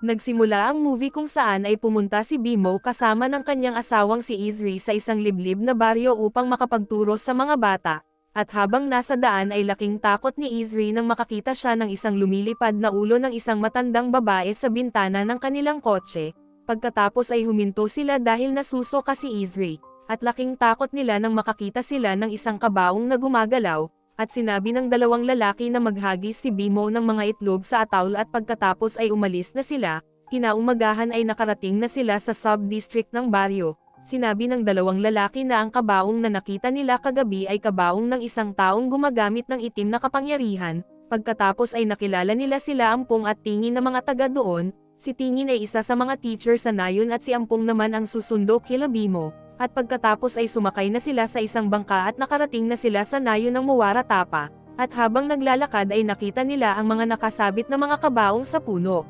Nagsimula ang movie kung saan ay pumunta si Bimo kasama ng kanyang asawang si Izri sa isang liblib na baryo upang makapagturo sa mga bata. At habang nasa daan ay laking takot ni Izri nang makakita siya ng isang lumilipad na ulo ng isang matandang babae sa bintana ng kanilang kotse. Pagkatapos ay huminto sila dahil nasusoka si Izri. At laking takot nila nang makakita sila ng isang kabaong na gumagalaw, at sinabi ng dalawang lalaki na maghagis si Bimo ng mga itlog sa ataul at pagkatapos ay umalis na sila, kinaumagahan ay nakarating na sila sa sub-district ng baryo. Sinabi ng dalawang lalaki na ang kabaong na nakita nila kagabi ay kabaong ng isang taong gumagamit ng itim na kapangyarihan, pagkatapos ay nakilala nila sila Ampong at Tingin na mga taga doon, si Tingin ay isa sa mga teacher sa nayon at si Ampong naman ang susundo kila Bimo at pagkatapos ay sumakay na sila sa isang bangka at nakarating na sila sa nayo ng Muwara Tapa, at habang naglalakad ay nakita nila ang mga nakasabit na mga kabaong sa puno.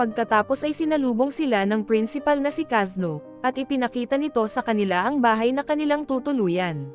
Pagkatapos ay sinalubong sila ng principal na si Kazno, at ipinakita nito sa kanila ang bahay na kanilang tutuluyan.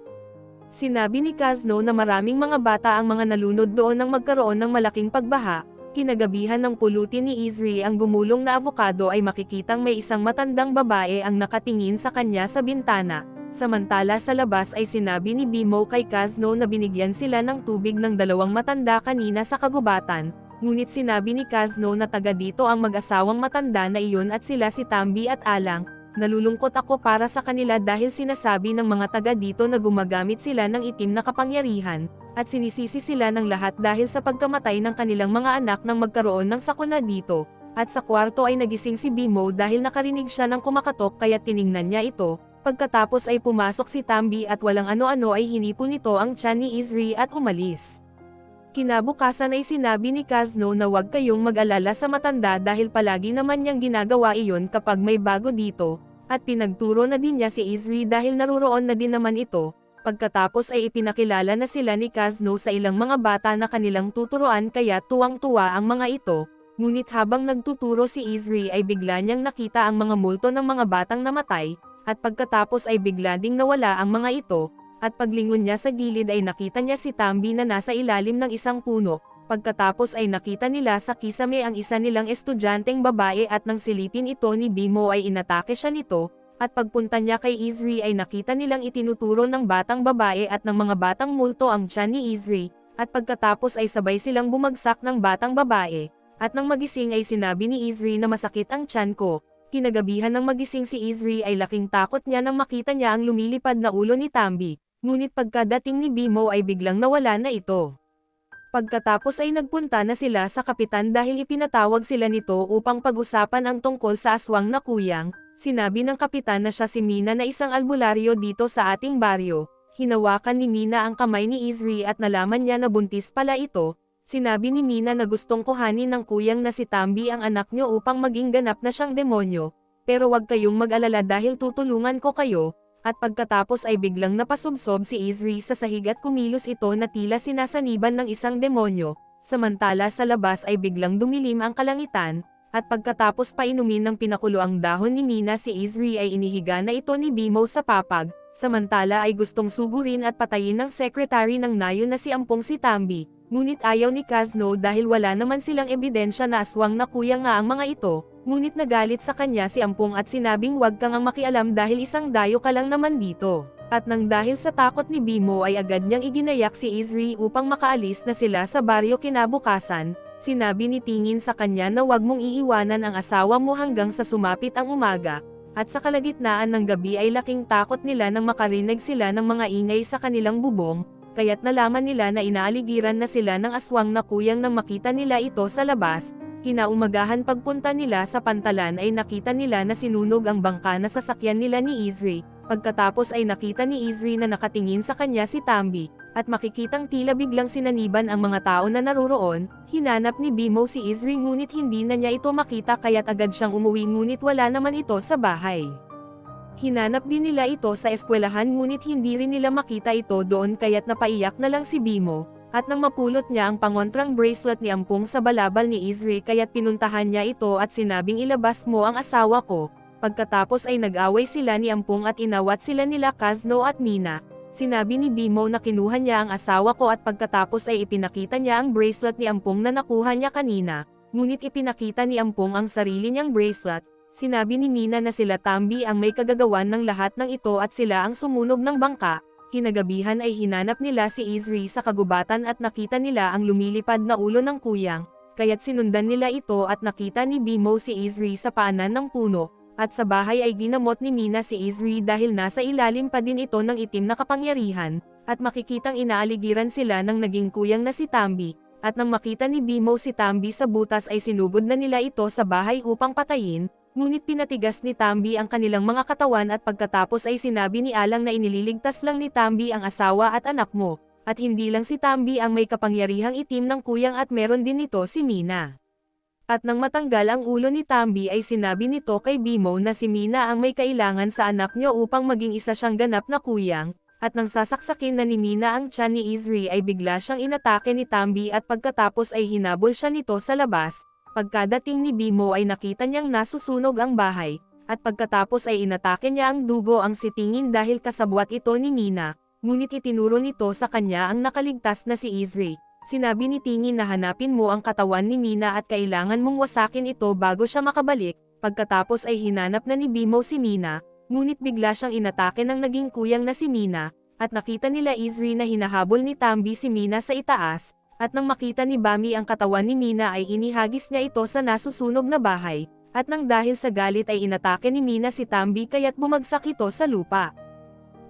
Sinabi ni Kazno na maraming mga bata ang mga nalunod doon nang magkaroon ng malaking pagbaha, Kinagabihan ng pulutin ni Izri ang gumulong na avocado ay makikitang may isang matandang babae ang nakatingin sa kanya sa bintana. Samantala sa labas ay sinabi ni Bimo kay Kazno na binigyan sila ng tubig ng dalawang matanda kanina sa kagubatan, ngunit sinabi ni Kazno na taga dito ang mag-asawang matanda na iyon at sila si Tambi at Alang, nalulungkot ako para sa kanila dahil sinasabi ng mga taga dito na gumagamit sila ng itim na kapangyarihan, at sinisisi sila ng lahat dahil sa pagkamatay ng kanilang mga anak nang magkaroon ng sakuna dito, at sa kwarto ay nagising si Bimo dahil nakarinig siya ng kumakatok kaya tiningnan niya ito, pagkatapos ay pumasok si Tambi at walang ano-ano ay hinipon nito ang tiyan ni Izri at umalis. Kinabukasan ay sinabi ni Kazno na huwag kayong mag-alala sa matanda dahil palagi naman niyang ginagawa iyon kapag may bago dito, at pinagturo na din niya si Izri dahil naruroon na din naman ito, Pagkatapos ay ipinakilala na sila ni Kazno sa ilang mga bata na kanilang tuturuan kaya tuwang-tuwa ang mga ito, ngunit habang nagtuturo si Izri ay bigla niyang nakita ang mga multo ng mga batang namatay, at pagkatapos ay bigla ding nawala ang mga ito, at paglingon niya sa gilid ay nakita niya si Tambi na nasa ilalim ng isang puno, pagkatapos ay nakita nila sa kisame ang isa nilang estudyanteng babae at nang silipin ito ni Bimo ay inatake siya nito, at pagpunta niya kay Izri ay nakita nilang itinuturo ng batang babae at ng mga batang multo ang tiyan ni Izri, at pagkatapos ay sabay silang bumagsak ng batang babae, at nang magising ay sinabi ni Izri na masakit ang tiyan ko. Kinagabihan ng magising si Izri ay laking takot niya nang makita niya ang lumilipad na ulo ni Tambi, ngunit pagkadating ni Bimo ay biglang nawala na ito. Pagkatapos ay nagpunta na sila sa kapitan dahil ipinatawag sila nito upang pag-usapan ang tungkol sa aswang na kuyang, Sinabi ng kapitan na siya si Mina na isang albularyo dito sa ating baryo. Hinawakan ni Mina ang kamay ni Izri at nalaman niya na buntis pala ito. Sinabi ni Mina na gustong kuhanin ng kuyang na si Tambi ang anak niyo upang maging ganap na siyang demonyo. Pero wag kayong mag-alala dahil tutulungan ko kayo. At pagkatapos ay biglang napasubsob si Izri sa sahig at kumilos ito na tila sinasaniban ng isang demonyo. Samantala sa labas ay biglang dumilim ang kalangitan, at pagkatapos painumin ng pinakulo ang dahon ni Mina si Izri ay inihiga na ito ni Bimo sa papag, samantala ay gustong sugurin at patayin ng secretary ng nayo na si Ampong si Tambi, ngunit ayaw ni Kazno dahil wala naman silang ebidensya na aswang na kuya nga ang mga ito, ngunit nagalit sa kanya si Ampong at sinabing wag kang ang makialam dahil isang dayo ka lang naman dito. At nang dahil sa takot ni Bimo ay agad niyang iginayak si Izri upang makaalis na sila sa baryo kinabukasan, Sinabi ni Tingin sa kanya na wag mong iiwanan ang asawa mo hanggang sa sumapit ang umaga, at sa kalagitnaan ng gabi ay laking takot nila nang makarinig sila ng mga ingay sa kanilang bubong, kaya't nalaman nila na inaaligiran na sila ng aswang na kuyang nang makita nila ito sa labas, kinaumagahan pagpunta nila sa pantalan ay nakita nila na sinunog ang bangka na sasakyan nila ni Izri, pagkatapos ay nakita ni Izri na nakatingin sa kanya si Tambi, at makikitang tila biglang sinaniban ang mga tao na naruroon, hinanap ni Bimo si Izri ngunit hindi na niya ito makita kaya't agad siyang umuwi ngunit wala naman ito sa bahay. Hinanap din nila ito sa eskwelahan ngunit hindi rin nila makita ito doon kaya't napaiyak na lang si Bimo, at nang mapulot niya ang pangontrang bracelet ni Ampong sa balabal ni Izri kaya't pinuntahan niya ito at sinabing ilabas mo ang asawa ko, pagkatapos ay nag-away sila ni Ampong at inawat sila nila Kazno at Mina, Sinabi ni Bimo na kinuha niya ang asawa ko at pagkatapos ay ipinakita niya ang bracelet ni Ampong na nakuha niya kanina. ngunit ipinakita ni Ampong ang sarili niyang bracelet, sinabi ni Mina na sila Tambi ang may kagagawan ng lahat ng ito at sila ang sumunog ng bangka, kinagabihan ay hinanap nila si Izri sa kagubatan at nakita nila ang lumilipad na ulo ng kuyang, kaya't sinundan nila ito at nakita ni Bimo si Izri sa paanan ng puno, at sa bahay ay ginamot ni Mina si Izri dahil nasa ilalim pa din ito ng itim na kapangyarihan, at makikitang inaaligiran sila ng naging kuyang na si Tambi, at nang makita ni Bimo si Tambi sa butas ay sinugod na nila ito sa bahay upang patayin, ngunit pinatigas ni Tambi ang kanilang mga katawan at pagkatapos ay sinabi ni Alang na inililigtas lang ni Tambi ang asawa at anak mo, at hindi lang si Tambi ang may kapangyarihang itim ng kuyang at meron din nito si Mina. At nang matanggal ang ulo ni Tambi ay sinabi nito kay Bimo na si Mina ang may kailangan sa anak niya upang maging isa siyang ganap na kuyang, at nang sasaksakin na ni Mina ang tiyan ni Izri ay bigla siyang inatake ni Tambi at pagkatapos ay hinabol siya nito sa labas, pagkadating ni Bimo ay nakita niyang nasusunog ang bahay, at pagkatapos ay inatake niya ang dugo ang sitingin dahil kasabwat ito ni Mina, ngunit itinuro nito sa kanya ang nakaligtas na si Izri. Sinabi ni Tingin na hanapin mo ang katawan ni Mina at kailangan mong wasakin ito bago siya makabalik, pagkatapos ay hinanap na ni Bimo si Mina, ngunit bigla siyang inatake ng naging kuyang na si Mina, at nakita nila Izri na hinahabol ni Tambi si Mina sa itaas, at nang makita ni Bami ang katawan ni Mina ay inihagis niya ito sa nasusunog na bahay, at nang dahil sa galit ay inatake ni Mina si Tambi kaya't bumagsak ito sa lupa.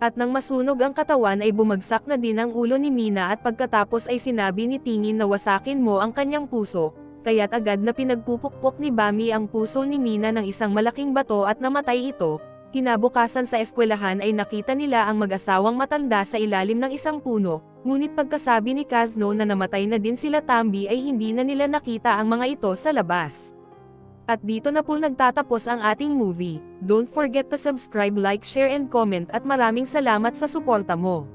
At nang masunog ang katawan ay bumagsak na din ang ulo ni Mina at pagkatapos ay sinabi ni Tingin na wasakin mo ang kanyang puso, kaya't agad na pinagpupukpok ni Bami ang puso ni Mina ng isang malaking bato at namatay ito, Kinabukasan sa eskwelahan ay nakita nila ang mag-asawang matanda sa ilalim ng isang puno, ngunit pagkasabi ni Kazno na namatay na din sila Tambi ay hindi na nila nakita ang mga ito sa labas. At dito na po nagtatapos ang ating movie. Don't forget to subscribe, like, share and comment at maraming salamat sa suporta mo.